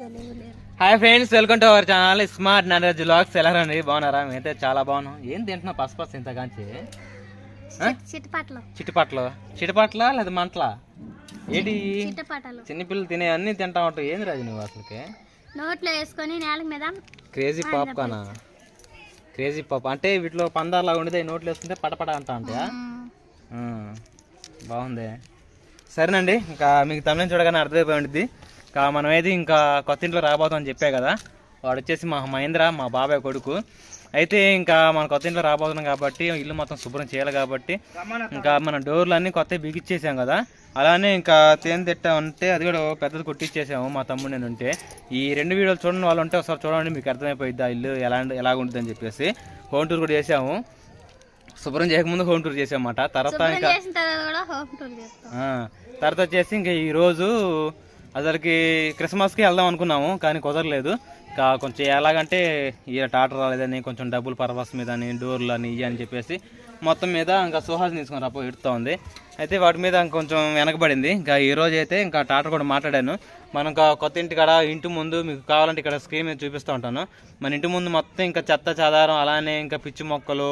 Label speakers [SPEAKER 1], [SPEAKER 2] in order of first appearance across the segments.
[SPEAKER 1] Hi friends welcome to our channel. Smart Naresh blogs ఎలా రండి బాగున్నారా? మేమైతే చాలా బాగున్నాం. ఏం తింటున్నా పసు పసు ఇంత కాంచి
[SPEAKER 2] చిట్టపాటలు
[SPEAKER 1] చిట్టుపట్లు లేదా మంటల? ఏంటి? చిన్నపిల్లలు తినే అన్ని తింటా ఉంటావు. ఏంది రాజు నువ్వు అసలుకి?
[SPEAKER 2] నోట్లో వేసుకొని నేల మీద
[SPEAKER 1] క్రేజీ పాప్కార్నా క్రేజీ పాప్. అంటే వీటిలో పందాలాగా ఉండేది నోట్లు వేసుకుంటే పటపట అంటా ఉంటాయా? బాగుంది. సరేనండి ఇంకా మీకు తమిళ చూడగానే అర్థమైపోయి ఉంటుంది మనమైతే ఇంకా కొత్త ఇంట్లో రాబోతాం చెప్పే కదా. వాడు వచ్చేసి మా మహేంద్ర మా బాబాయ్ కొడుకు. అయితే ఇంకా మన కొత్త ఇంట్లో రాబోతున్నాం కాబట్టి ఇల్లు మొత్తం శుభ్రం చేయాలి కాబట్టి ఇంకా మన డోర్లు అన్నీ కొత్త బిగిచ్చేసాం కదా. అలానే ఇంకా తేనె తిట్టా ఉంటే అది కూడా పెద్దది కొట్టించేసాము మా తమ్ముడు నేను ఉంటే. ఈ రెండు వీడియోలు చూడండి వాళ్ళు ఉంటే ఒకసారి చూడండి మీకు అర్థమైపోయింది ఆ ఇల్లు ఎలా ఎలా ఉంటుందని చెప్పేసి. హోమ్ టూర్ కూడా చేసాము. శుభ్రం చేయకముందు హోమ్ టూర్ చేసామన్నమాట. తర్వాత ఇంకా
[SPEAKER 2] తర్వాత
[SPEAKER 1] వచ్చేసి ఇంకా ఈరోజు అసలుకి క్రిస్మస్కి వెళ్దాం అనుకున్నాము కానీ కుదరలేదు. ఇంకా కొంచెం ఎలాగంటే ఈ టాటర్ రాలేదని కొంచెం డబ్బులు పర్పస్ మీద అని డోర్లు అని ఇవి అని చెప్పేసి మొత్తం మీద ఇంకా సుహాస్ తీసుకుని రాపో ఇడుతూ ఉంది. అయితే వాటి మీద కొంచెం వెనకబడింది. ఇంకా ఈ రోజు అయితే ఇంకా టాటర్ కూడా మాట్లాడాను. మనం ఇంకా కొత్త ఇంటి కాడ ఇంటి ముందు మీకు కావాలంటే ఇక్కడ స్క్రీన్ మీద చూపిస్తూ ఉంటాను. మన ఇంటి ముందు మొత్తం ఇంకా చెత్త చెదారం అలానే ఇంకా పిచ్చి మొక్కలు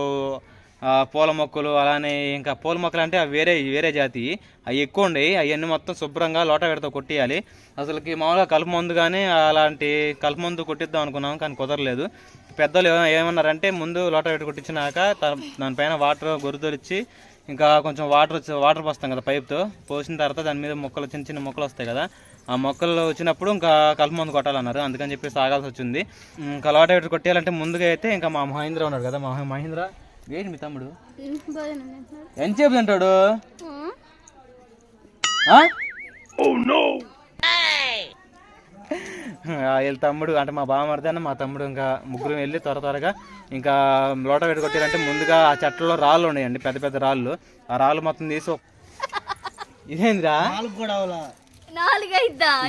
[SPEAKER 1] పూల మొక్కలు అలానే ఇంకా పూల మొక్కలు అంటే అవి వేరే వేరే జాతి. అవి ఎక్కువ ఉండేవి. అవన్నీ మొత్తం శుభ్రంగా లోట పెడతా కొట్టేయాలి. అసలుకి మామూలుగా కలుపు మందు కానీ అలాంటి కలుపు మందు కొట్టిద్దాం అనుకున్నాం కానీ కుదరలేదు. పెద్దలు ఏమన్నారంటే ముందు లోట పెట్టి కొట్టించినాక దానిపైన వాటర్ గొరుతొలిచ్చి ఇంకా కొంచెం వాటర్ వచ్చి వాటర్ పోస్తాం కదా పైప్తో. పోసిన తర్వాత దాని మీద మొక్కలు చిన్న చిన్న మొక్కలు వస్తాయి కదా. ఆ మొక్కలు వచ్చినప్పుడు ఇంకా కలుపు మందు కొట్టాలన్నారు. అందుకని చెప్పేసి ఆగాల్సి వచ్చింది. ఇంకా లోట పెట్టి కొట్టేయాలంటే ముందుగా అయితే ఇంకా మా మహేంద్ర ఉన్నాడు కదా. మా మహేంద్ర? ఏంటి మీ తమ్ముడు? ఎంతసేపు తింటాడు? ఆ, వీళ్ళ తమ్ముడు అంటే మా బావమరిది అన్న మా తమ్ముడు ఇంకా ముగ్గురు వెళ్ళి త్వర త్వరగా ఇంకా లోట పెట్టి కొట్టారంటే ముందుగా ఆ చెట్లలో రాళ్ళు ఉన్నాయండి పెద్ద పెద్ద రాళ్ళు. ఆ రాళ్ళు మొత్తం తీసి ఇదేందిరా?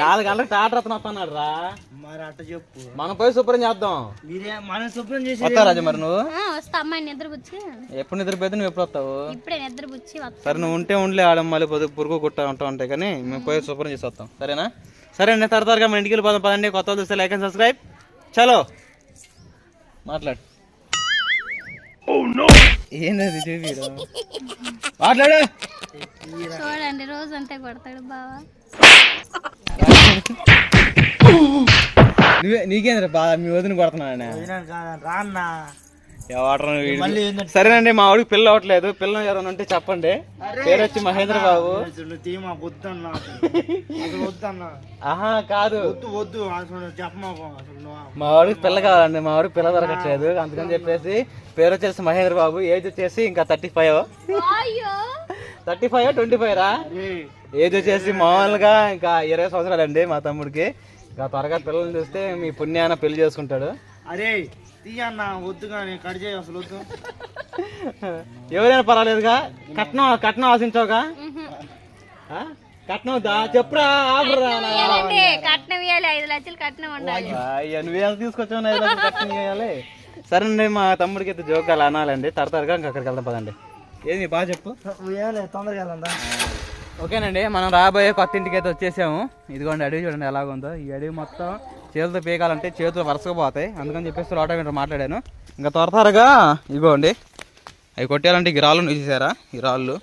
[SPEAKER 2] నాలుగు
[SPEAKER 1] గంటలకు వస్తున్నాడు రా.
[SPEAKER 3] మరి అట్ట చెప్పు.
[SPEAKER 1] మనం పోయి శుభ్రం చేద్దాం.
[SPEAKER 3] మీరే మనం శుభ్రం చేసి
[SPEAKER 1] వస్తావు రాజు మరి నువ్వు?
[SPEAKER 2] వస్తా అమ్మాయి నిద్రపుచ్చి.
[SPEAKER 1] ఎప్పుడు నిద్రపోతే నువ్వు ఎప్పుడు వస్తావు?
[SPEAKER 2] ఇప్పుడే నిద్రపుచ్చి వస్తా.
[SPEAKER 1] సరే నువ్వు ఉంటే ఉండలే ఆడ మళ్ళీ పొద్దు పురుగు కుట్ట ఉంటా ఉంటాయి కానీ మేము పోయి శుభ్రం చేసి వస్తాం. సరేనా? సరే అండి తరతరగా మన ఇంటికి వెళ్ళిపోదాం పదండి. కొత్త వాళ్ళు చూస్తే లైక్ అండ్ సబ్స్క్రైబ్ చలో. మాట్లాడు. ఏంటది చూపిరా మాట్లాడు.
[SPEAKER 2] చూడండి రోజు అంతే కొడతాడు బావా.
[SPEAKER 1] నువ్వే నీకేంద్ర బాగా మీ వదిన కొడుతున్నాను
[SPEAKER 3] రాన్నా.
[SPEAKER 1] సరేనండి మా వాడికి పిల్ల అవ్వట్లేదు. పిల్ల ఎవరైనా ఉంటే చెప్పండి. పేరు వచ్చి మహేంద్ర బాబు ఆహా కాదు. మా వాడికి పిల్ల కావాలండి మా వాడికి పిల్ల దొరకట్లేదు. అందుకని చెప్పేసి పేరు వచ్చేసి మహేంద్ర బాబు ఏజ్ వచ్చేసి ఇంకా థర్టీ ఫైవ్.
[SPEAKER 2] అయ్యో.
[SPEAKER 1] థర్టీ ఫైవ్ ట్వంటీ ఫైవ్ రా? ఏజ్ వచ్చేసి మామూలుగా ఇంకా ఇరవై సంవత్సరాలు అండి మా తమ్ముడికి. ఇంకా త్వరగా పిల్లల్ని చూస్తే మీ పుణ్యాన పెళ్ళి చేసుకుంటాడు.
[SPEAKER 3] అరే తీయన్నా వద్దు కానీ కట్ చేయి అసలు వద్దు.
[SPEAKER 1] ఎవరైనా పర్వాలేదుగా? కట్నం కట్నం ఆశించావుగా? ఆ? కట్నం చెప్పురా ఆపురా
[SPEAKER 2] కట్నం ఇవ్వాలి ఐదు లక్షలు కట్నం ఉండాలి.
[SPEAKER 1] నువ్వేం తీసుకొచ్చావు? నా ఐదు లక్షలు కట్నం చేయాలి సరేనండి మా తమ్ముడికి అయితే జోక్ అలా అనాలండి తరతరగా ఇంకా అక్కడికి వెళ్దాం పదండి. ఏది బాగా చెప్పు.
[SPEAKER 3] తొందరగా వెళ్దా
[SPEAKER 1] ఓకేనండి మనం రాబోయే కొత్త ఇంటికి అయితే వచ్చేసాము. ఇదిగోండి అడవి చూడండి ఎలాగుందో. ఈ అడవి మొత్తం చేతులతో పీకాలంటే చేతులు వరుసగా పోతాయి. అందుకని చెప్పేసి రోటా వింటర్ మాట్లాడాను. ఇంకా త్వర త్వరగా ఇదిగోండి అవి కొట్టేయాలంటే ఈ రాళ్ళు చూసారా? ఈ రాళ్ళు.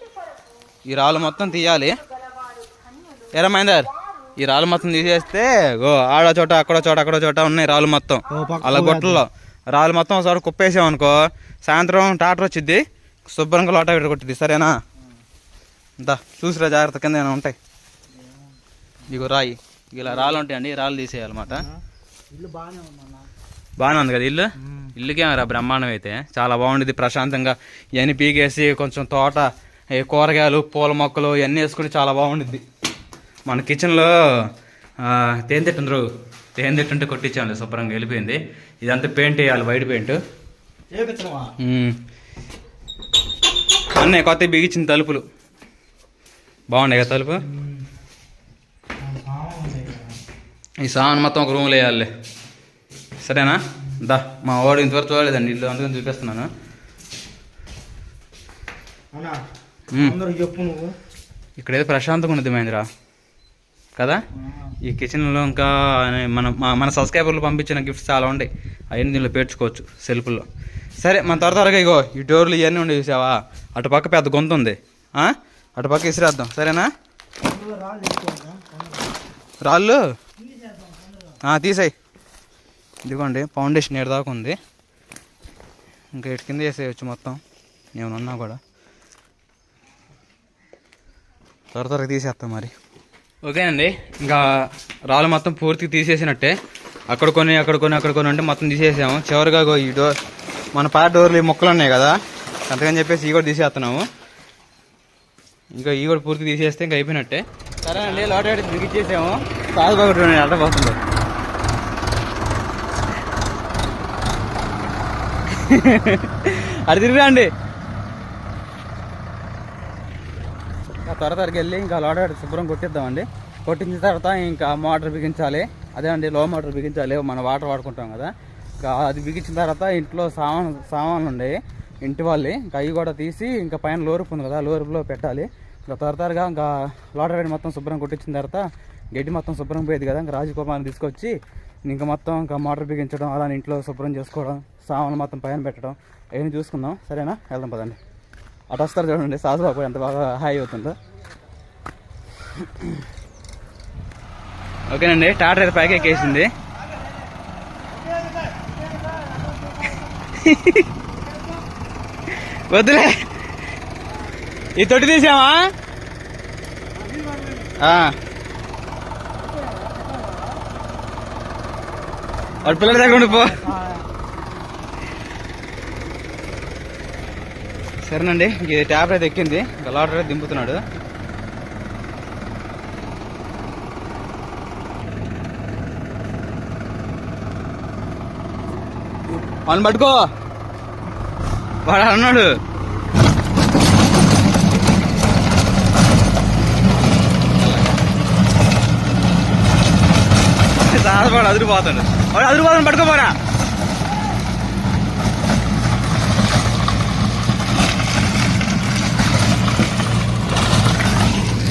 [SPEAKER 1] ఈ రాళ్ళు మొత్తం తీయాలి. ఎరా మహేందర్ ఈ రాళ్ళు మొత్తం తీసేస్తే గో ఆడ చోట అక్కడ చోట అక్కడ చోట ఉన్నాయి రాళ్ళు మొత్తం. అలా గొట్టల్లో రాళ్ళు మొత్తం ఒకసారి కుప్పేసాం అనుకో సాయంత్రం టాటర్ వచ్చింది శుభ్రంగా లోటా వింటర్ కొట్టింది సరేనా? దా చూసిరా జాగ్రత్త కింద ఏమైనా ఉంటాయి. ఇగో రాయి. ఇలా రాళ్ళు ఉంటాయండి రాళ్ళు తీసేయాలన్నమాట.
[SPEAKER 3] ఇల్లు బాగానే
[SPEAKER 1] ఉంది కదా ఇల్లు? ఇల్లుకేమరా బ్రహ్మాండం అయితే. చాలా బాగుండేది ప్రశాంతంగా. ఇవన్నీ పీకేసి కొంచెం తోట ఈ కూరగాయలు పూల మొక్కలు ఇవన్నీ వేసుకుని చాలా బాగుండిద్ది. మన కిచెన్లో తేనె తిట్టుండ్రు తేనె తిట్టుంటే కొట్టించాను శుభ్రంగా వెళ్ళిపోయింది. ఇదంతా పెయింట్ వేయాలి వైట్ పెయింట్.
[SPEAKER 3] చేపించమా
[SPEAKER 1] అన్నీ కొత్త బిగించిన తలుపులు. బాగున్నాయి కదా తలుపు? ఈ సామాన్ మొత్తం ఒక రూమ్లో వేయాలి. సరేనా? దా మా వాడు ఇంతవరకు చూడలేదండి ఇల్లు అందుకని చూపిస్తున్నాను.
[SPEAKER 3] అన్నా
[SPEAKER 1] మ్మ్.
[SPEAKER 3] అందరూ చెప్పు నువ్వు.
[SPEAKER 1] ఇక్కడ ఏదో ప్రశాంతంగా ఉన్నది మహేంద్ర. కదా? ఈ కిచెన్లో ఇంకా మన మా- మన సబ్స్క్రైబర్లు పంపించిన గిఫ్ట్స్ చాలా ఉంటాయి. అవన్నీ దీనిలో పేర్చుకోవచ్చు సెల్ఫ్లో. సరే మన త్వర త్వరగా ఇగో ఈ డోర్లు ఇవన్నీ ఉండి చూసావా? అటు పక్క పెద్ద గొంతు ఉంది? అటు పక్క ఇసిరేద్దాం. సరేనా? రాళ్ళు? తీసాయి. ఇదిగోండి ఫౌండేషన్ దాకా ఉంది. ఇంకా ఇటు కింద వేసేయచ్చు మొత్తం. ఏమన్నా కూడా. త్వర త్వరగా తీసేస్తాం మరి. ఓకేనండి. ఇంకా రాళ్ళు మొత్తం పూర్తిగా తీసేసినట్టే. అక్కడ కొన్ని అక్కడ కొన్ని అక్కడ కొన్ని అంటే మొత్తం తీసేసాము. చివరిగా ఈ డోర్ మన పాత డోర్లు ఈ మొక్కలు ఉన్నాయి కదా. అంతకని చెప్పేసి ఈ కూడా తీసేస్తున్నాము. ఇంకా ఈ కూడా పూర్తి తీసేస్తే ఇంకా అయిపోయినట్టే. సరే అండి లోట దిగిచ్చేసాము సాగు బాగుంటుంది అడ్డపోతుంది అది తిరిగిరా అండి త్వర త్వరగా వెళ్ళి ఇంకా లోడ శుభ్రం కొట్టిద్దామండి. కొట్టించిన తర్వాత ఇంకా మోటార్ బిగించాలి. అదే అండి లో మోటార్ బిగించాలి. మనం వాటర్ వాడుకుంటాం కదా. ఇంకా అది బిగించిన తర్వాత ఇంట్లో సామాన్ సామాన్లు ఉన్నాయి ఇంటి వాళ్ళి. ఇంకా అవి కూడా తీసి ఇంకా పైన లోరుపు ఉంది కదా లోరుపులో పెట్టాలి. ఇంకా త్వర త్వరగా ఇంకా లోటర్ మొత్తం శుభ్రం కొట్టించిన తర్వాత గడ్డి మొత్తం శుభ్రం పోయేది కదా ఇంకా రాజకుమార్ని తీసుకొచ్చి ఇంకా మొత్తం ఇంకా మోటార్ బిగించడం అలా ఇంట్లో శుభ్రం చేసుకోవడం సామాన్లు మొత్తం పైన పెట్టడం అవన్నీ చూసుకుందాం. సరేనా? వెళ్దాం పదండి. అటు వస్తారు చూడండి. సాసుబాబు ఎంత బాగా హాయి అవుతుందో. ఓకేనండి. టాటర్ అయితే పైకి ఎక్కేసింది. వద్దులే. ఈ తొట్టి తీసామా వాడు పిల్లల దగ్గర ఉండిపో. సరేనండి ఇది ట్యాబ్ అయితే ఎక్కింది. ఇంకా అయితే దింపుతున్నాడు. వాళ్ళని పట్టుకో. వాడు అన్నాడు సాధపాడు అదిరిపోతాడు వాడు అదిరిపోతాడు పట్టుకోపోరా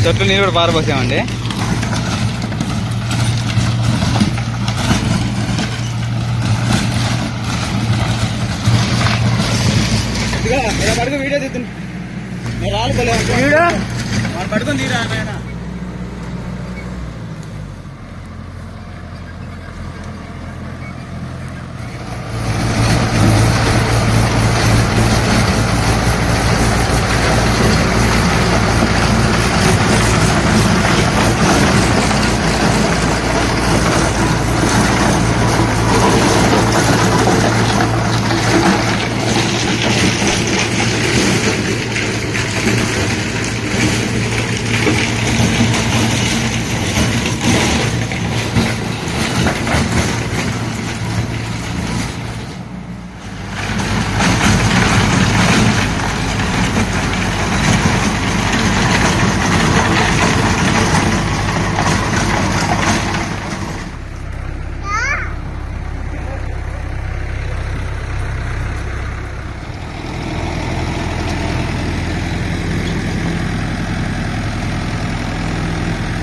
[SPEAKER 1] చెట్లు నీళ్ళు కూడా పారబోసామండి పడుకో వీడియో రాళ్ళు వీడియో? పడుకొని తీరా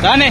[SPEAKER 1] రానే.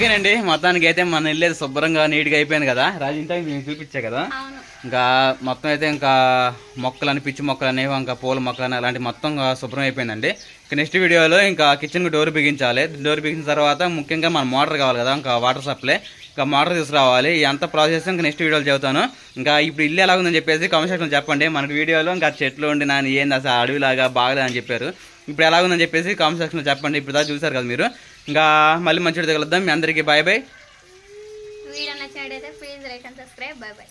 [SPEAKER 1] ఓకేనండి మొత్తానికి అయితే మన ఇల్లు అయితే శుభ్రంగా నీట్గా అయిపోయింది కదా? రాజు ఇంత నేను చూపించా కదా? ఇంకా మొత్తం అయితే ఇంకా మొక్కలని పిచ్చి మొక్కలని ఇంకా పూల మొక్కలని అలాంటి మొత్తం శుభ్రం అయిపోయిందండి. ఇంకా నెక్స్ట్ వీడియోలో ఇంకా కిచెన్కి డోర్ బిగించాలి. డోర్ బిగించిన తర్వాత ముఖ్యంగా మన మోటార్ కావాలి కదా ఇంకా వాటర్ సప్లై. ఇంకా మోటార్ తీసుకురావాలి. ఎంత ప్రాసెస్ ఇంకా నెక్స్ట్ వీడియోలో చెబుతాను. ఇంకా ఇప్పుడు ఇల్లు ఎలా ఉందని చెప్పేసి కామెంట్ సెక్షన్లో చెప్పండి. మనకి వీడియోలో ఇంకా చెట్లు ఉండి నాని ఏంది అసలు అడవిలాగా బాగలేదని చెప్పారు. ఇప్పుడు ఎలా ఉందని చెప్పేసి కామెంట్ సెక్షన్లో చెప్పండి. ఇప్పుడు దాకా చూసారు కదా మీరు. ఇంకా మళ్ళీ మంచిగా తగలుద్దాం. మీ అందరికీ బాయ్ బాయ్
[SPEAKER 2] వీడియో నచ్చినట్టయితే please like and subscribe bye bye